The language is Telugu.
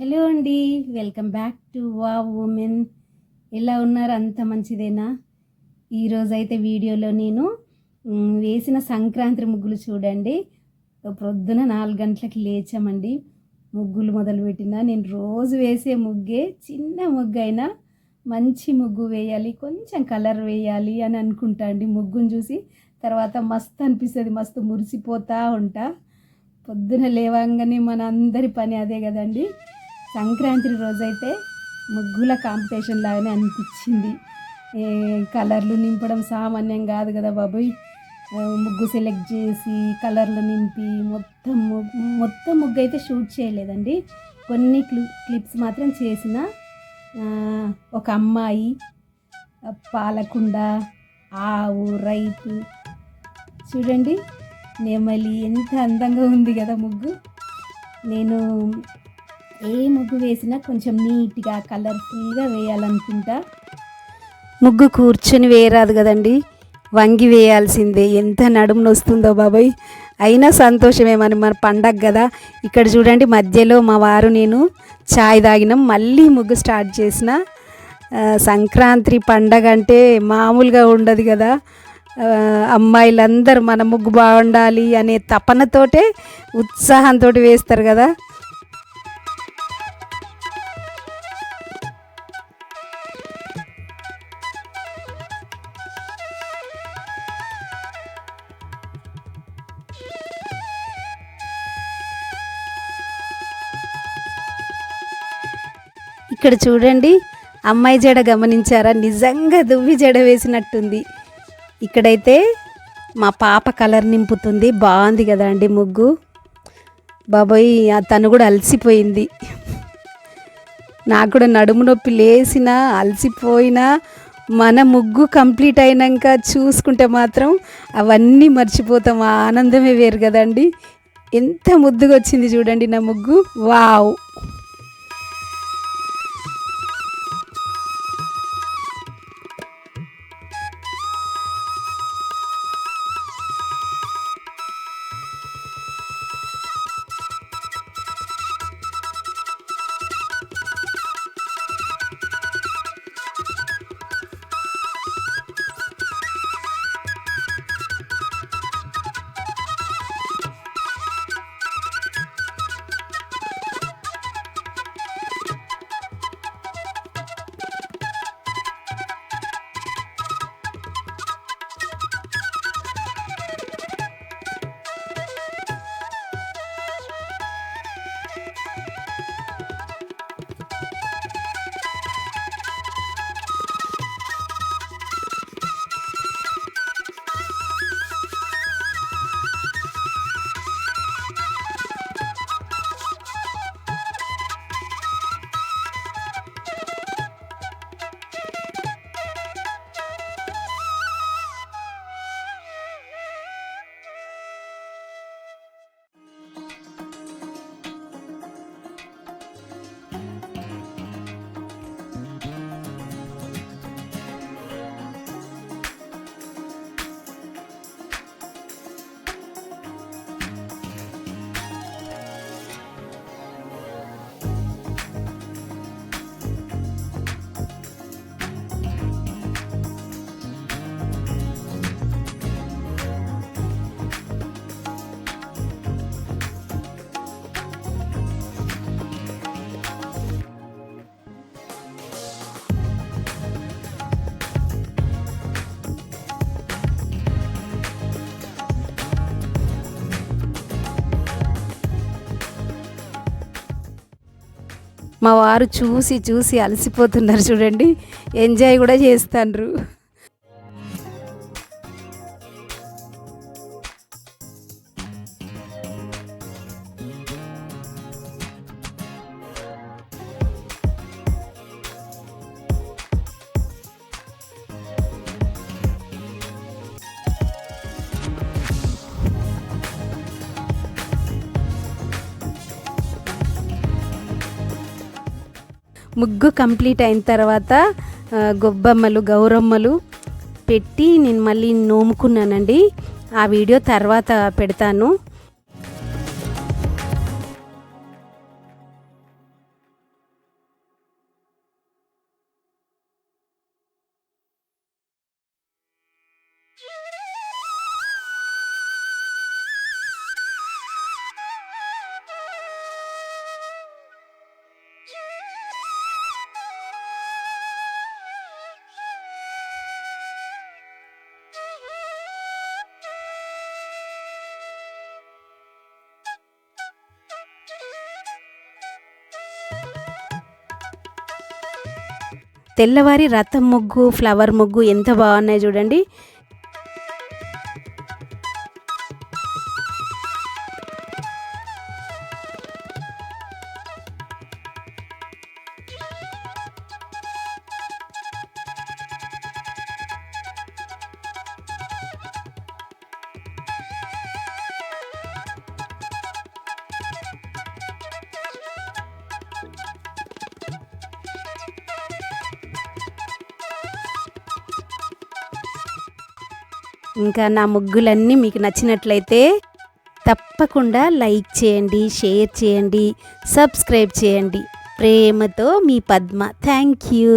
హలో అండి. వెల్కమ్ బ్యాక్ టు వా ఉమెన్ ఎలా ఉన్నారు? అంత మంచిదేనా? ఈరోజు అయితే వీడియోలో నేను వేసిన సంక్రాంతి ముగ్గులు చూడండి. ప్రొద్దున నాలుగు గంటలకు లేచామండి. ముగ్గులు మొదలుపెట్టిన నేను రోజు వేసే ముగ్గే చిన్న ముగ్గు అయినా మంచి ముగ్గు వేయాలి కొంచెం కలర్ వేయాలి అని అనుకుంటా అండి. ముగ్గును చూసి తర్వాత మస్తు అనిపిస్తుంది మస్తు మురిసిపోతూ ఉంటా. పొద్దున లేవంగానే మన అందరి పని అదే కదండి. సంక్రాంతి రోజైతే ముగ్గుల కాంపిటీషన్ లాగానే అనిపించింది. కలర్లు నింపడం సామాన్యం కాదు కదా బాబోయ్. ముగ్గు సెలెక్ట్ చేసి కలర్లు నింపి మొత్తం ముగ్గు మొత్తం ముగ్గు అయితే షూట్ చేయలేదండి. కొన్ని క్లి క్లిప్స్ మాత్రం చేసిన ఒక అమ్మాయి పాలకుండ ఆవు రైతు. చూడండి నెమలి ఎంత అందంగా ఉంది కదా ముగ్గు. నేను ఏ ముగ్గు వేసినా కొంచెం నీట్గా కలర్ఫుల్గా వేయాలనుకుంటా. ముగ్గు కూర్చొని వేయరాదు కదండి. వంగి వేయాల్సిందే. ఎంత నడుము నొస్తుందో బాబాయ్. అయినా సంతోషమే మన మన పండగ కదా. ఇక్కడ చూడండి మధ్యలో మా వారు నేను చాయ్ తాగినాం. మళ్ళీ ముగ్గు స్టార్ట్ చేసిన. సంక్రాంతి పండగ అంటే మామూలుగా ఉండదు కదా. అమ్మాయిలందరూ మన ముగ్గు బాగుండాలి అనే తపనతోటే ఉత్సాహంతో వేస్తారు కదా. ఇక్కడ చూడండి అమ్మాయి జడ గమనించారా? నిజంగా దువ్వి జడ వేసినట్టుంది. ఇక్కడైతే మా పాప కలర్ నింపుతుంది. బాగుంది కదా అండి ముగ్గు. బాబోయ్ తను కూడా అలసిపోయింది. నాకు కూడా నడుము నొప్పి లేచినా అలసిపోయినా మన ముగ్గు కంప్లీట్ అయినాక చూసుకుంటే మాత్రం అవన్నీ మర్చిపోతాం. ఆ ఆనందమే వేరు కదండి. ఎంత ముద్దుగా వచ్చింది చూడండి నా ముగ్గు. వావ్! మా వారు చూసి చూసి అలసిపోతున్నారు చూడండి. ఎంజాయ్ కూడా చేస్తాండ్రు. ముగ్గు కంప్లీట్ అయిన తర్వాత గొబ్బమ్మలు గౌరమ్మలు పెట్టి నేను మళ్ళీ నోముకున్నానండి. ఆ వీడియో తర్వాత పెడతాను. తెల్లవారి రథం ముగ్గు ఫ్లవర్ ముగ్గు ఎంత బాగున్నాయి చూడండి. ఇంకా నా ముగ్గులన్నీ మీకు నచ్చినట్లయితే తప్పకుండా లైక్ చేయండి షేర్ చేయండి సబ్స్క్రైబ్ చేయండి. ప్రేమతో మీ పద్మ. Thank you.